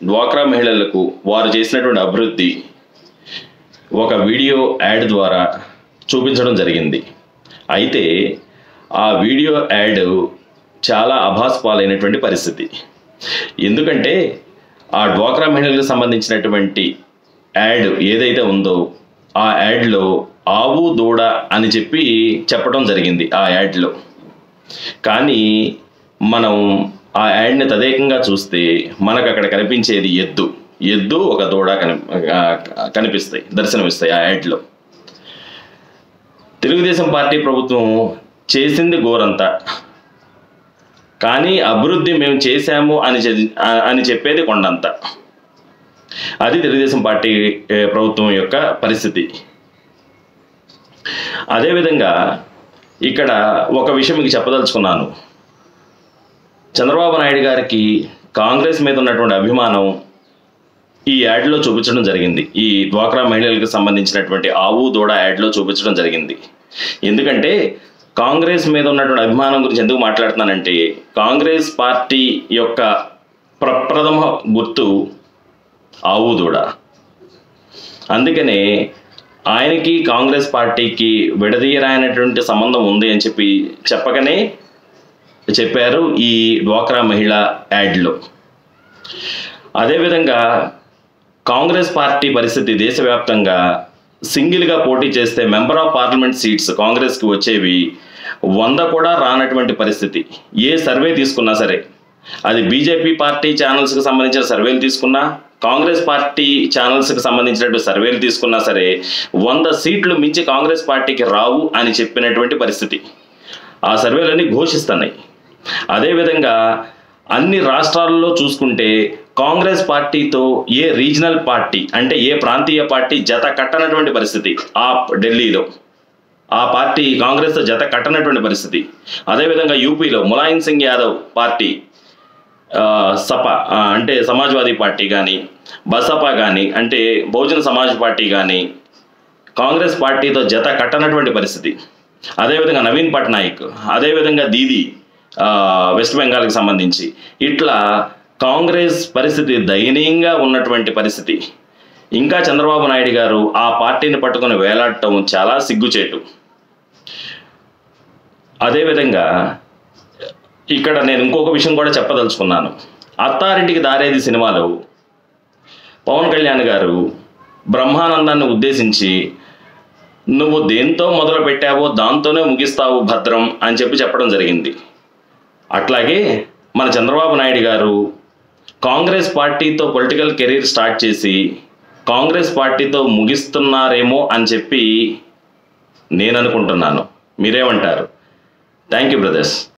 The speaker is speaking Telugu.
డ్వాక్రా మహిళలకు వారు చేసినటువంటి అభివృద్ధి ఒక వీడియో యాడ్ ద్వారా చూపించడం జరిగింది. అయితే ఆ వీడియో యాడ్ చాలా అభాస్పాలైనటువంటి పరిస్థితి. ఎందుకంటే ఆ డ్వాక్రా మహిళలకు సంబంధించినటువంటి యాడ్ ఏదైతే ఉందో ఆ యాడ్లో ఆవు దూడ అని చెప్పి చెప్పడం జరిగింది ఆ యాడ్లో. కానీ మనం ఆ యాడ్ని తదేకంగా చూస్తే మనకు అక్కడ కనిపించేది ఎద్దు. ఎద్దు ఒక దూడ కని కనిపిస్తాయి దర్శనమిస్తాయి ఆ యాడ్లో. తెలుగుదేశం పార్టీ ప్రభుత్వం చేసింది గోరంతా. కానీ అభివృద్ధి మేము చేశాము అని అని చెప్పేది కొండంత. అది తెలుగుదేశం పార్టీ ప్రభుత్వం యొక్క పరిస్థితి. అదేవిధంగా ఇక్కడ ఒక విషయం మీకు చెప్పదలుచుకున్నాను. చంద్రబాబు నాయుడు గారికి కాంగ్రెస్ మీద ఉన్నటువంటి అభిమానం ఈ యాడ్లో చూపించడం జరిగింది. ఈ డ్వాక్రా మహిళలకు సంబంధించినటువంటి ఆవు దూడ యాడ్లో చూపించడం జరిగింది. ఎందుకంటే కాంగ్రెస్ మీద ఉన్నటువంటి అభిమానం గురించి ఎందుకు మాట్లాడుతున్నానంటే కాంగ్రెస్ పార్టీ యొక్క ప్రప్రథమ గుర్తు ఆవు దూడ. అందుకనే ఆయనకి కాంగ్రెస్ పార్టీకి విడదీయరాయనటువంటి సంబంధం ఉంది అని చెప్పి చెప్పకనే చెప్పారు ఈ డ్వాక్రా మహిళ యాడ్లో. అదేవిధంగా కాంగ్రెస్ పార్టీ పరిస్థితి దేశవ్యాప్తంగా సింగిల్గా పోటీ చేస్తే మెంబర్ ఆఫ్ పార్లమెంట్ సీట్స్ కాంగ్రెస్కి వచ్చేవి వంద కూడా రానటువంటి పరిస్థితి. ఏ సర్వే తీసుకున్నా సరే అది బీజేపీ పార్టీ ఛానల్స్కి సంబంధించిన సర్వేలు తీసుకున్నా కాంగ్రెస్ పార్టీ ఛానల్స్కి సంబంధించినటువంటి సర్వేలు తీసుకున్నా సరే వంద సీట్లు మించి కాంగ్రెస్ పార్టీకి రావు అని చెప్పినటువంటి పరిస్థితి. ఆ సర్వేలన్నీ ఘోషిస్తున్నాయి. అదేవిధంగా అన్ని రాష్ట్రాల్లో చూసుకుంటే కాంగ్రెస్ పార్టీతో ఏ రీజనల్ పార్టీ అంటే ఏ ప్రాంతీయ పార్టీ జత కట్టనటువంటి పరిస్థితి ఆ ఢిల్లీలో. ఆ పార్టీ కాంగ్రెస్తో జత కట్టనటువంటి పరిస్థితి. అదేవిధంగా యూపీలో ములాయం సింగ్ యాదవ్ పార్టీ సపా అంటే సమాజ్వాదీ పార్టీ కానీ బసపా కానీ అంటే బహుజన సమాజ్ పార్టీ కానీ కాంగ్రెస్ పార్టీతో జత కట్టనటువంటి పరిస్థితి. అదేవిధంగా నవీన్ పట్నాయక్ అదేవిధంగా దీదీ వెస్ట్ బెంగాల్కి సంబంధించి. ఇట్లా కాంగ్రెస్ పరిస్థితి దయనీయంగా ఉన్నటువంటి పరిస్థితి. ఇంకా చంద్రబాబు నాయుడు గారు ఆ పార్టీని పట్టుకొని వేలాడటం చాలా సిగ్గుచేటు. అదేవిధంగా ఇక్కడ నేను ఇంకొక విషయం కూడా చెప్పదలుచుకున్నాను. అత్తారింటికి దారేది సినిమాలో పవన్ కళ్యాణ్ గారు బ్రహ్మానందాన్ని ఉద్దేశించి నువ్వు దేంతో మొదలు పెట్టావో దాంతోనే ముగిస్తావు భద్రం అని చెప్పి చెప్పడం జరిగింది. అట్లాగే మన చంద్రబాబు నాయుడు గారు కాంగ్రెస్ పార్టీతో పొలిటికల్ కెరీర్ స్టార్ట్ చేసి కాంగ్రెస్ పార్టీతో ముగిస్తున్నారేమో అని చెప్పి నేను అనుకుంటున్నాను. మీరేమంటారు? Thank you brothers